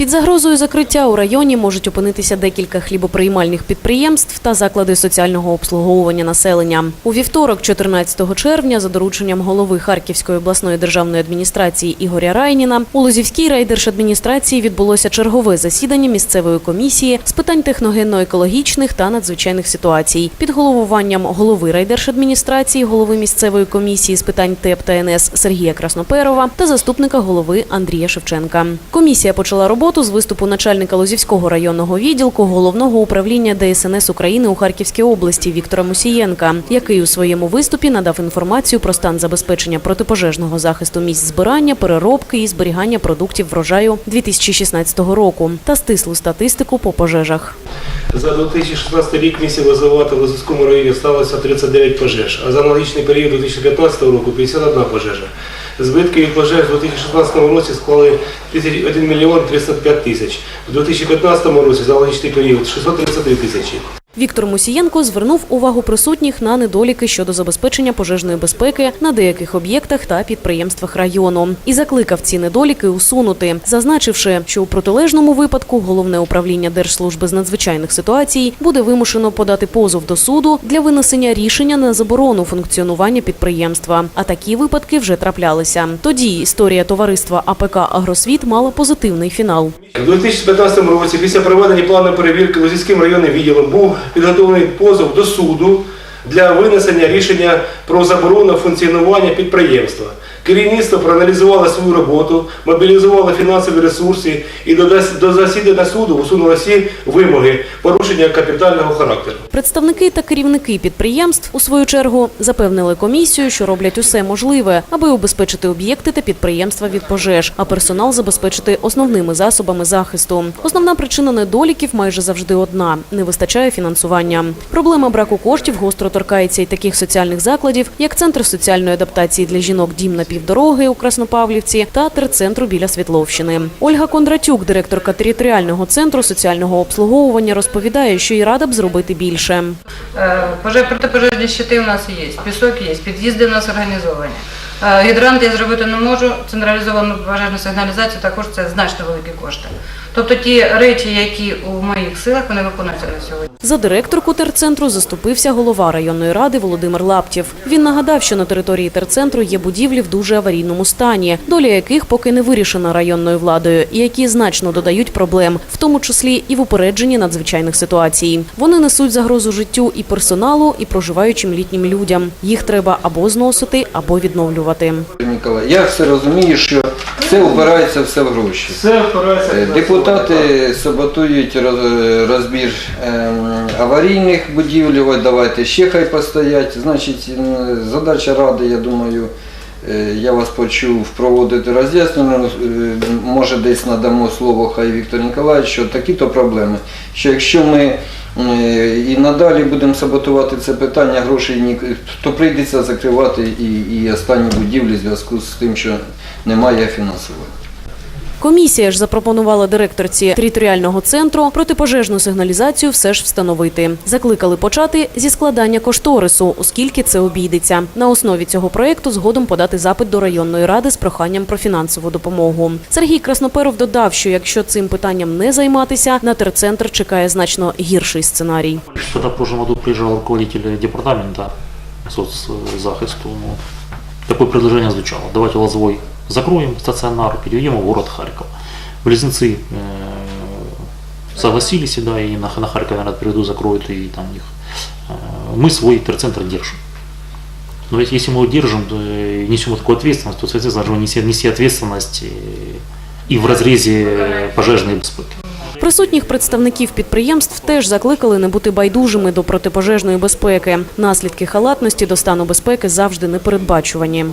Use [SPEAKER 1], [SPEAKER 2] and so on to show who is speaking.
[SPEAKER 1] Під загрозою закриття у районі можуть опинитися декілька хлібоприймальних підприємств та заклади соціального обслуговування населення. У вівторок, 14 червня, за дорученням голови Харківської обласної державної адміністрації Ігоря Райніна, у Лозівській райдержадміністрації відбулося чергове засідання місцевої комісії з питань техногенно-екологічних та надзвичайних ситуацій під головуванням голови райдержадміністрації, голови місцевої комісії з питань ТЕП та НС Сергія Красноперова та заступника голови Андрія Шевченка. Комісія почала роботу з виступу начальника Лозівського районного відділку головного управління ДСНС України у Харківській області Віктора Мусієнка, який у своєму виступі надав інформацію про стан забезпечення протипожежного захисту місць збирання, переробки і зберігання продуктів врожаю 2016 року та стислу статистику по пожежах.
[SPEAKER 2] За 2016 рік в місті Лозовата в Лозовському районі сталося 39 пожеж, а за аналогічний період 2015 року 51 пожежа. Збитки від пожеж у 2016 році склали 1 мільйон 305 тисяч. У 2015 році за аналогічний період 633 тисячі.
[SPEAKER 1] Віктор Мусієнко звернув увагу присутніх на недоліки щодо забезпечення пожежної безпеки на деяких об'єктах та підприємствах району і закликав ці недоліки усунути, зазначивши, що у протилежному випадку головне управління Держслужби з надзвичайних ситуацій буде вимушено подати позов до суду для винесення рішення на заборону функціонування підприємства. А такі випадки вже траплялися. Тоді історія товариства АПК Агросвіт мала позитивний фінал.
[SPEAKER 2] У 2015 році після проведення планової перевірки Лозівським районним відділом був підготовлений позов до суду для винесення рішення про заборону функціонування підприємства. Керівництво проаналізувало свою роботу, мобілізувало фінансові ресурси і до засідання суду усунуло всі вимоги порушення капітального характеру.
[SPEAKER 1] Представники та керівники підприємств у свою чергу запевнили комісію, що роблять усе можливе, аби убезпечити об'єкти та підприємства від пожеж, а персонал забезпечити основними засобами захисту. Основна причина недоліків майже завжди одна: не вистачає фінансування. Проблема браку коштів гостро торкається і таких соціальних закладів, як центр соціальної адаптації для жінок Дім на півдороги у Краснопавлівці та терцентру біля Світловщини. Ольга Кондратюк, директорка територіального центру соціального обслуговування, розповідає, що і рада б зробити більше.
[SPEAKER 3] Е, Протипожежні щити у нас є, пісок є, під'їзди у нас організовані. Е, Гідранти я зробити не можу, централізовану пожежну сигналізацію також це значно великі кошти. Тобто ті речі, які у моїх силах, вони виконуються на сьогодні.
[SPEAKER 1] За директорку терцентру заступився голова районної ради Володимир Лаптєв. Він нагадав, що на території терцентру є будівлі в дуже аварійному стані, доля яких поки не вирішена районною владою, і які значно додають проблем, в тому числі і в упередженні надзвичайних ситуацій. Вони несуть загрозу життю і персоналу, і проживаючим літнім людям. Їх треба або зносити, або відновлювати.
[SPEAKER 4] Ніколай, я все розумію, що це вбирається все в гроші.
[SPEAKER 2] Все впирається
[SPEAKER 4] Депутати саботують роз- розбір ем, аварійних будівель, ось давайте ще хай постоять. Значить, задача ради, я думаю, е, я вас почув проводити роз'яснення, е, може десь надамо слово хай Віктор Ніколаєвич, що такі-то проблеми. Що якщо ми е, і надалі будемо саботувати це питання, грошей то прийдеться закривати і, і останні будівлі в зв'язку з тим, що немає фінансування.
[SPEAKER 1] Комісія ж запропонувала директорці територіального центру протипожежну сигналізацію все ж встановити. Закликали почати зі складання кошторису, оскільки це обійдеться. На основі цього проєкту згодом подати запит до районної ради з проханням про фінансову допомогу. Сергій Красноперов додав, що якщо цим питанням не займатися, на терцентр чекає значно гірший сценарій.
[SPEAKER 5] Когда в прошлом приезжал руководитель департамента соцзахисту, ну, такое предложение звучало. Давайте Лозовой закроем стационар, переведем его в город Харьков. Близнецы э, согласились, и да, и на, на Харьков, наверное, переведу, закроют, и там их. Э, мы свой терцентр держим. Но ведь если мы его держим, то э, несем такую ответственность, то, соответственно, должны нести, нести ответственность э, и в разрезе э, пожежной безопасности.
[SPEAKER 1] Присутніх представників підприємств теж закликали не бути байдужими до протипожежної безпеки. Наслідки халатності до стану безпеки завжди непередбачувані.